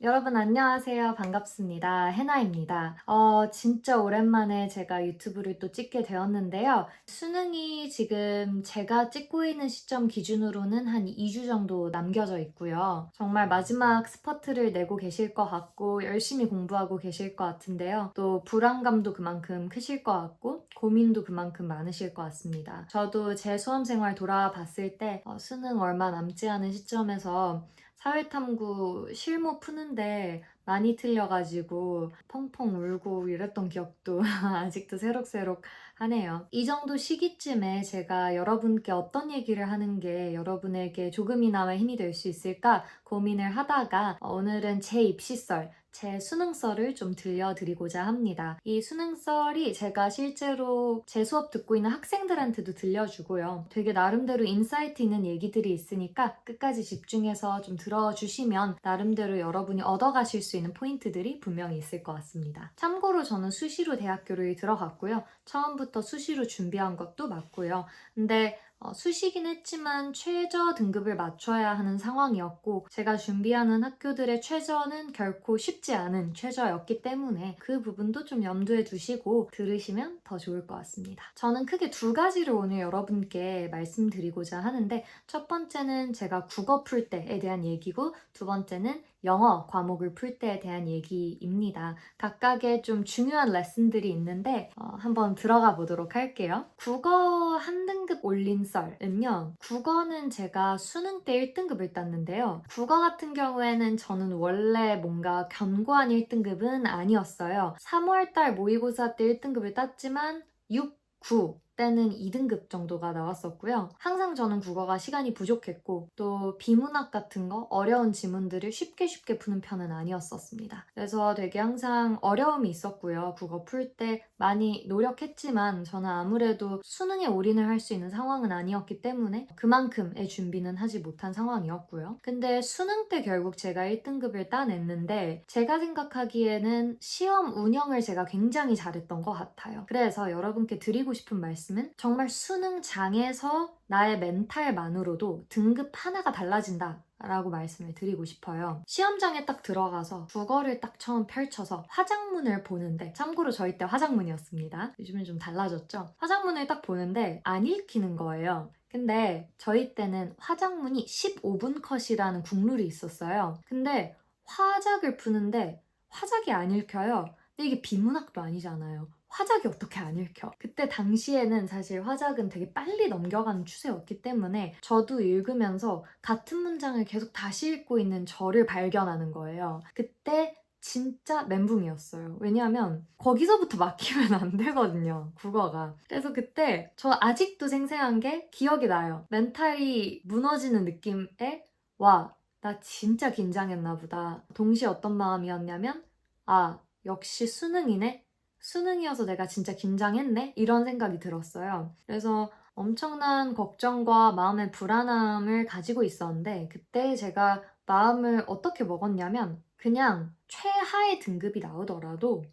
여러분 안녕하세요. 반갑습니다. 해나입니다. 어, 진짜 오랜만에 제가 유튜브를 또 찍게 되었는데요. 수능이 지금 제가 찍고 있는 시점 기준으로는 한 2주 정도 남겨져 있고요. 정말 마지막 스퍼트를 내고 계실 것 같고 열심히 공부하고 계실 것 같은데요. 또 불안감도 그만큼 크실 것 같고 고민도 그만큼 많으실 것 같습니다. 저도 제 수험생활 돌아봤을 때 어, 수능 얼마 남지 않은 시점에서 사회탐구 실무 푸는데 많이 틀려가지고 펑펑 울고 이랬던 기억도 아직도 새록새록 하네요. 이 정도 시기쯤에 제가 여러분께 어떤 얘기를 하는 게 여러분에게 조금이나마 힘이 될 수 있을까 고민을 하다가 오늘은 제 입시썰, 제 수능썰을 좀 들려드리고자 합니다. 이 수능썰이 제가 실제로 제 수업 듣고 있는 학생들한테도 들려주고요. 되게 나름대로 인사이트 있는 얘기들이 있으니까 끝까지 집중해서 좀 들어주시면 나름대로 여러분이 얻어가실 수 있는 포인트들이 분명히 있을 것 같습니다. 참고로 저는 수시로 대학교를 들어갔고요. 처음부터 수시로 준비한 것도 맞고요. 근데 어, 수시긴 했지만 최저 등급을 맞춰야 하는 상황이었고 제가 준비하는 학교들의 최저는 결코 쉽지 않은 최저였기 때문에 그 부분도 좀 염두에 두시고 들으시면 더 좋을 것 같습니다. 저는 크게 두 가지를 오늘 여러분께 말씀드리고자 하는데 첫 번째는 제가 국어 풀 때에 대한 얘기고 두 번째는 영어 과목을 풀 때에 대한 얘기입니다. 각각의 좀 중요한 레슨들이 있는데 어, 한번 들어가 보도록 할게요. 국어 한 등급 올린 썰은요. 국어는 제가 수능 때 1등급을 땄는데요. 국어 같은 경우에는 저는 원래 뭔가 견고한 1등급은 아니었어요. 3월달 모의고사 때 1등급을 땄지만 6, 9 때는 2등급 정도가 나왔었고요. 항상 저는 국어가 시간이 부족했고 또 비문학 같은 거 어려운 지문들을 쉽게 쉽게 푸는 편은 아니었었습니다. 그래서 되게 항상 어려움이 있었고요. 국어 풀 때 많이 노력했지만 저는 아무래도 수능에 올인을 할 수 있는 상황은 아니었기 때문에 그만큼의 준비는 하지 못한 상황이었고요. 근데 수능 때 결국 제가 1등급을 따냈는데 제가 생각하기에는 시험 운영을 제가 굉장히 잘했던 것 같아요. 그래서 여러분께 드리고 싶은 말씀 은 정말 수능 장에서 나의 멘탈만으로도 등급 하나가 달라진다. 라고 말씀을 드리고 싶어요. 시험장에 딱 들어가서 국어를 딱 처음 펼쳐서 화장문을 보는데 참고로 저희 때 화장문이었습니다. 요즘은 좀 달라졌죠? 화장문을 딱 보는데 안 읽히는 거예요. 근데 저희 때는 화장문이 15분 컷이라는 국룰이 있었어요. 근데 화작을 푸는데 화작이 안 읽혀요. 근데 이게 비문학도 아니잖아요. 화작이 어떻게 안 읽혀? 그때 당시에는 사실 화작은 되게 빨리 넘겨가는 추세였기 때문에 저도 읽으면서 같은 문장을 계속 다시 읽고 있는 저를 발견하는 거예요. 그때 진짜 멘붕이었어요. 왜냐하면 거기서부터 막히면 안 되거든요. 국어가. 그래서 그때 저 아직도 생생한 게 기억이 나요. 멘탈이 무너지는 느낌에 와, 나 진짜 긴장했나 보다. 동시에 어떤 마음이었냐면 아, 역시 수능이네? 수능이어서 내가 진짜 긴장했네? 이런 생각이 들었어요. 그래서 엄청난 걱정과 마음의 불안함을 가지고 있었는데, 그때 제가 마음을 어떻게 먹었냐면, 그냥 최하의 등급이 나오더라도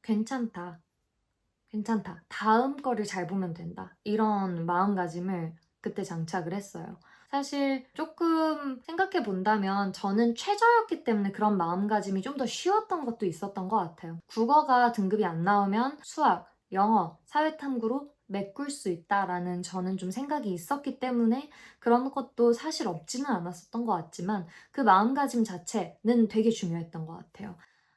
괜찮다. 괜찮다. 다음 거를 잘 보면 된다. 이런 마음가짐을 그때 장착을 했어요. 사실 조금 생각해 본다면 저는 최저였기 때문에 그런 마음가짐이 좀 더 쉬웠던 것도 있었던 것 같아요. 국어가 등급이 안 나오면 수학, 영어, 사회탐구로 메꿀 수 있다라는 저는 좀 생각이 있었기 때문에 그런 것도 사실 없지는 않았었던 것 같지만 그 마음가짐 자체는 되게 중요했던 것 같아요.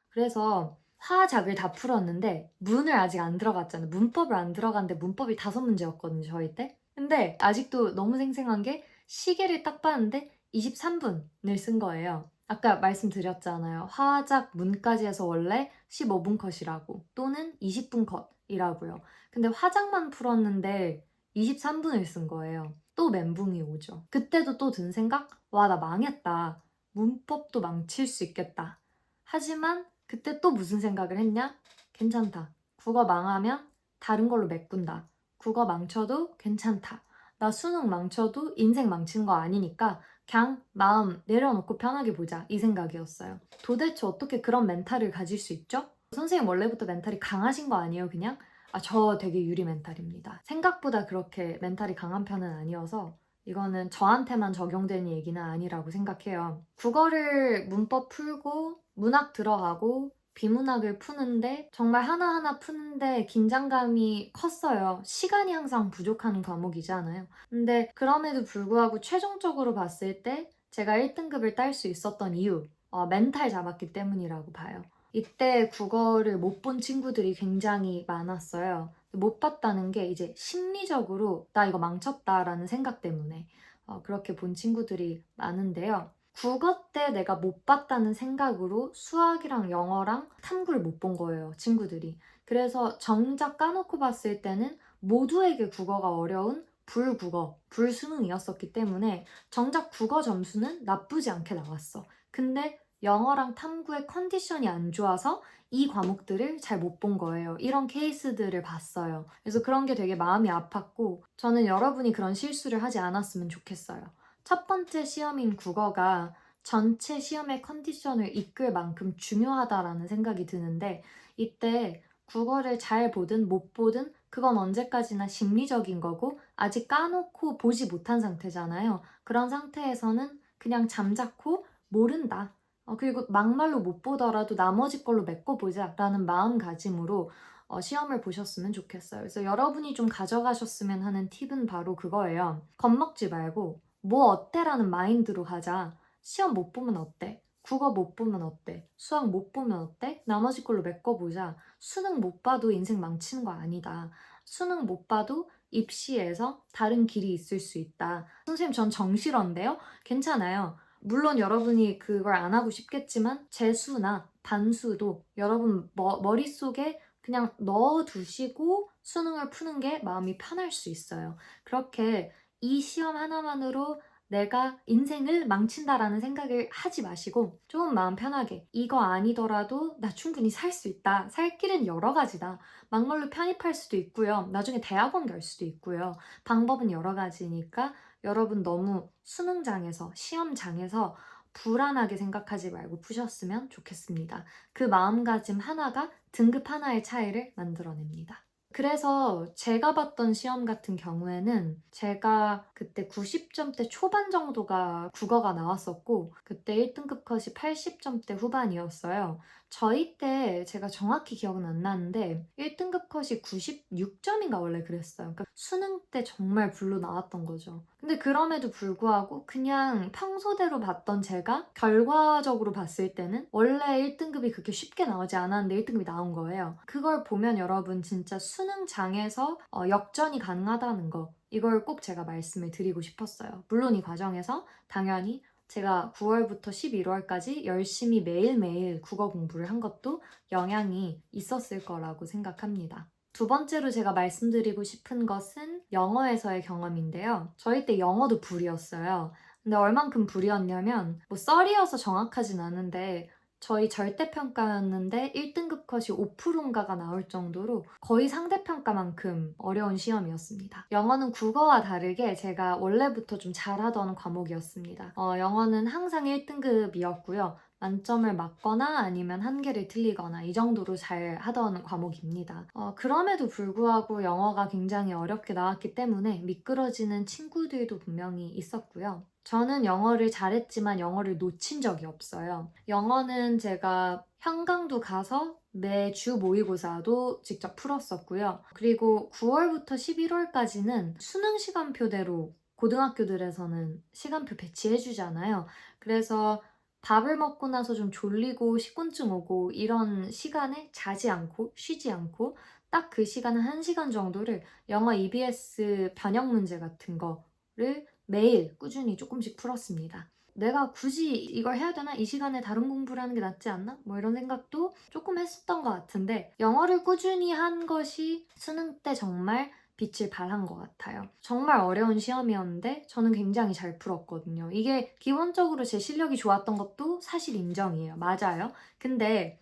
그래서 화작을 다 풀었는데 문을 아직 안 들어갔잖아요. 문법을 안 들어갔는데 문법이 다섯 문제였거든요, 저희 때. 근데 아직도 너무 생생한 게 시계를 딱 봤는데 23분을 쓴 거예요. 아까 말씀드렸잖아요. 화작 문까지 해서 원래 15분 컷이라고 또는 20분 컷이라고요. 근데 화작만 풀었는데 23분을 쓴 거예요. 또 멘붕이 오죠. 그때도 또 든 생각? 와, 나 망했다. 문법도 망칠 수 있겠다. 하지만 그때 또 무슨 생각을 했냐? 괜찮다. 국어 망하면 다른 걸로 메꾼다. 국어 망쳐도 괜찮다. 나 수능 망쳐도 인생 망치는 거 아니니까 그냥 마음 내려놓고 편하게 보자 이 생각이었어요. 도대체 어떻게 그런 멘탈을 가질 수 있죠? 선생님 원래부터 멘탈이 강하신 거 아니에요 그냥? 아 저 되게 유리 멘탈입니다. 생각보다 그렇게 멘탈이 강한 편은 아니어서 이거는 저한테만 적용되는 얘기는 아니라고 생각해요. 국어를 문법 풀고 문학 들어가고 비문학을 푸는데 정말 하나하나 푸는데 긴장감이 컸어요. 시간이 항상 부족한 과목이잖아요. 근데 그럼에도 불구하고 최종적으로 봤을 때 제가 1등급을 딸 수 있었던 이유, 어, 멘탈 잡았기 때문이라고 봐요. 이때 국어를 못 본 친구들이 굉장히 많았어요. 못 봤다는 게 이제 심리적으로 나 이거 망쳤다라는 생각 때문에 어, 그렇게 본 친구들이 많은데요. 국어 때 내가 못 봤다는 생각으로 수학이랑 영어랑 탐구를 못 본 거예요, 친구들이. 그래서 정작 까놓고 봤을 때는 모두에게 국어가 어려운 불국어, 불수능이었었기 때문에 정작 국어 점수는 나쁘지 않게 나왔어. 근데 영어랑 탐구의 컨디션이 안 좋아서 이 과목들을 잘 못 본 거예요. 이런 케이스들을 봤어요. 그래서 그런 게 되게 마음이 아팠고, 저는 여러분이 그런 실수를 하지 않았으면 좋겠어요. 첫 번째 시험인 국어가 전체 시험의 컨디션을 이끌 만큼 중요하다라는 생각이 드는데, 이때 국어를 잘 보든 못 보든 그건 언제까지나 심리적인 거고, 아직 까놓고 보지 못한 상태잖아요. 그런 상태에서는 그냥 잠자코 모른다. 어, 그리고 막말로 못 보더라도 나머지 걸로 메꿔보자라는 마음가짐으로 어, 시험을 보셨으면 좋겠어요. 그래서 여러분이 좀 가져가셨으면 하는 팁은 바로 그거예요. 겁먹지 말고 뭐 어때라는 마인드로 가자. 시험 못 보면 어때? 국어 못 보면 어때? 수학 못 보면 어때? 나머지 걸로 메꿔보자. 수능 못 봐도 인생 망치는 거 아니다. 수능 못 봐도 입시에서 다른 길이 있을 수 있다. 선생님 전 정실인데요? 괜찮아요. 물론 여러분이 그걸 안 하고 싶겠지만 재수나 반수도 여러분 머, 머릿속에 그냥 넣어두시고 수능을 푸는 게 마음이 편할 수 있어요. 그렇게 이 시험 하나만으로 내가 인생을 망친다라는 생각을 하지 마시고 조금 마음 편하게 이거 아니더라도 나 충분히 살 수 있다. 살 길은 여러 가지다. 막말로 편입할 수도 있고요. 나중에 대학원 갈 수도 있고요. 방법은 여러 가지니까 여러분 너무 수능장에서 시험장에서 불안하게 생각하지 말고 푸셨으면 좋겠습니다. 그 마음가짐 하나가 등급 하나의 차이를 만들어냅니다. 그래서 제가 봤던 시험 같은 경우에는 제가 그때 90점대 초반 정도가 국어가 나왔었고 그때 1등급 컷이 80점대 후반이었어요. 저희 때 제가 정확히 기억은 안 나는데 1등급 컷이 96점인가 원래 그랬어요. 그러니까 수능 때 정말 불로 나왔던 거죠. 근데 그럼에도 불구하고 그냥 평소대로 봤던 제가 결과적으로 봤을 때는 원래 1등급이 그렇게 쉽게 나오지 않았는데 1등급이 나온 거예요. 그걸 보면 여러분 진짜 수능장에서 어, 역전이 가능하다는 거 이걸 꼭 제가 말씀을 드리고 싶었어요. 물론 이 과정에서 당연히 제가 9월부터 11월까지 열심히 매일매일 국어 공부를 한 것도 영향이 있었을 거라고 생각합니다. 두 번째로 제가 말씀드리고 싶은 것은 영어에서의 경험인데요. 저희 때 영어도 불이었어요. 근데 얼만큼 불이었냐면 뭐 썰이어서 정확하진 않은데 저희 절대평가였는데 1등급 컷이 5%인가가 나올 정도로 거의 상대평가만큼 어려운 시험이었습니다. 영어는 국어와 다르게 제가 원래부터 좀 잘하던 과목이었습니다. 어, 영어는 항상 1등급이었고요. 만점을 맞거나 아니면 한 개를 틀리거나 이 정도로 잘 하던 과목입니다. 어, 그럼에도 불구하고 영어가 굉장히 어렵게 나왔기 때문에 미끄러지는 친구들도 분명히 있었고요. 저는 영어를 잘했지만 영어를 놓친 적이 없어요. 영어는 제가 현강도 가서 매주 모의고사도 직접 풀었었고요. 그리고 9월부터 11월까지는 수능 시간표대로 고등학교들에서는 시간표 배치해주잖아요. 그래서 밥을 먹고 나서 좀 졸리고 식곤증 오고 이런 시간에 자지 않고 쉬지 않고 딱 그 시간 한 시간 정도를 영어 EBS 변형 문제 같은 거를 매일 꾸준히 조금씩 풀었습니다. 내가 굳이 이걸 해야 되나? 이 시간에 다른 공부를 하는 게 낫지 않나? 뭐 이런 생각도 조금 했었던 것 같은데 영어를 꾸준히 한 것이 수능 때 정말 빛을 발한 것 같아요. 정말 어려운 시험이었는데 저는 굉장히 잘 풀었거든요. 이게 기본적으로 제 실력이 좋았던 것도 사실 인정이에요. 맞아요. 근데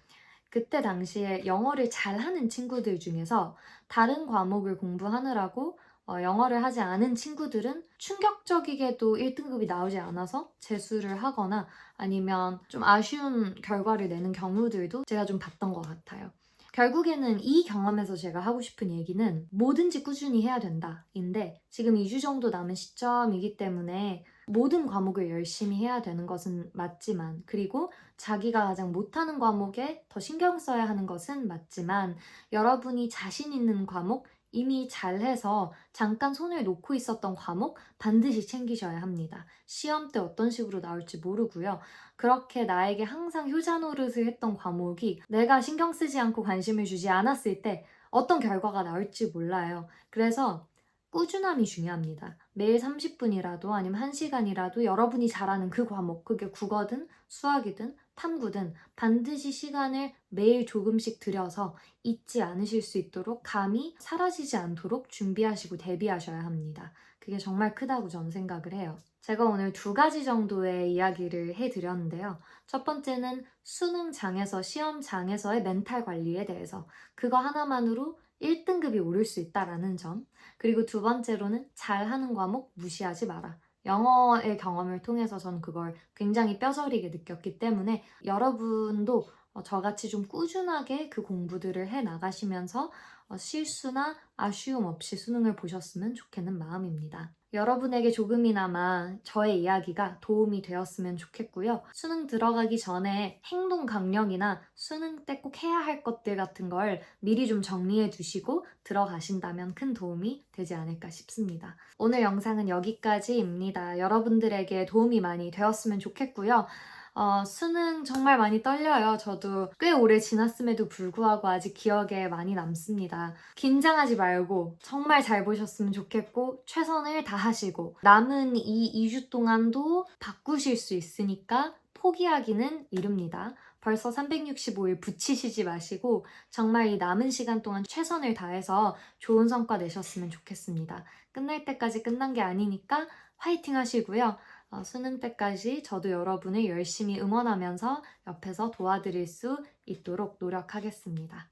그때 당시에 영어를 잘하는 친구들 중에서 다른 과목을 공부하느라고 어, 영어를 하지 않은 친구들은 충격적이게도 1등급이 나오지 않아서 재수를 하거나 아니면 좀 아쉬운 결과를 내는 경우들도 제가 좀 봤던 것 같아요. 결국에는 이 경험에서 제가 하고 싶은 얘기는 뭐든지 꾸준히 해야 된다인데 지금 2주 정도 남은 시점이기 때문에 모든 과목을 열심히 해야 되는 것은 맞지만 그리고 자기가 가장 못하는 과목에 더 신경 써야 하는 것은 맞지만 여러분이 자신 있는 과목 이미 잘해서 잠깐 손을 놓고 있었던 과목 반드시 챙기셔야 합니다. 시험 때 어떤 식으로 나올지 모르고요. 그렇게 나에게 항상 효자 노릇을 했던 과목이 내가 신경 쓰지 않고 관심을 주지 않았을 때 어떤 결과가 나올지 몰라요. 그래서 꾸준함이 중요합니다. 매일 30분이라도 아니면 1시간이라도 여러분이 잘하는 그 과목, 그게 국어든 수학이든 탐구든 반드시 시간을 매일 조금씩 들여서 잊지 않으실 수 있도록 감이 사라지지 않도록 준비하시고 대비하셔야 합니다. 그게 정말 크다고 저는 생각을 해요. 제가 오늘 두 가지 정도의 이야기를 해드렸는데요. 첫 번째는 수능장에서, 시험장에서의 멘탈 관리에 대해서 그거 하나만으로 1등급이 오를 수 있다라는 점. 그리고 두 번째로는 잘하는 과목 무시하지 마라. 영어의 경험을 통해서 저는 그걸 굉장히 뼈저리게 느꼈기 때문에 여러분도 어, 저같이 좀 꾸준하게 그 공부들을 해 나가시면서 어, 실수나 아쉬움 없이 수능을 보셨으면 좋겠는 마음입니다. 여러분에게 조금이나마 저의 이야기가 도움이 되었으면 좋겠고요. 수능 들어가기 전에 행동 강령이나 수능 때 꼭 해야 할 것들 같은 걸 미리 좀 정리해 두시고 들어가신다면 큰 도움이 되지 않을까 싶습니다. 오늘 영상은 여기까지입니다. 여러분들에게 도움이 많이 되었으면 좋겠고요. 어, 수능 정말 많이 떨려요. 저도 꽤 오래 지났음에도 불구하고 아직 기억에 많이 남습니다. 긴장하지 말고 정말 잘 보셨으면 좋겠고 최선을 다하시고 남은 이 2주 동안도 바꾸실 수 있으니까 포기하기는 이릅니다. 벌써 365일 붙이시지 마시고 정말 이 남은 시간 동안 최선을 다해서 좋은 성과 내셨으면 좋겠습니다. 끝날 때까지 끝난 게 아니니까 화이팅 하시고요. 어, 수능 때까지 저도 여러분을 열심히 응원하면서 옆에서 도와드릴 수 있도록 노력하겠습니다.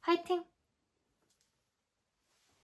화이팅!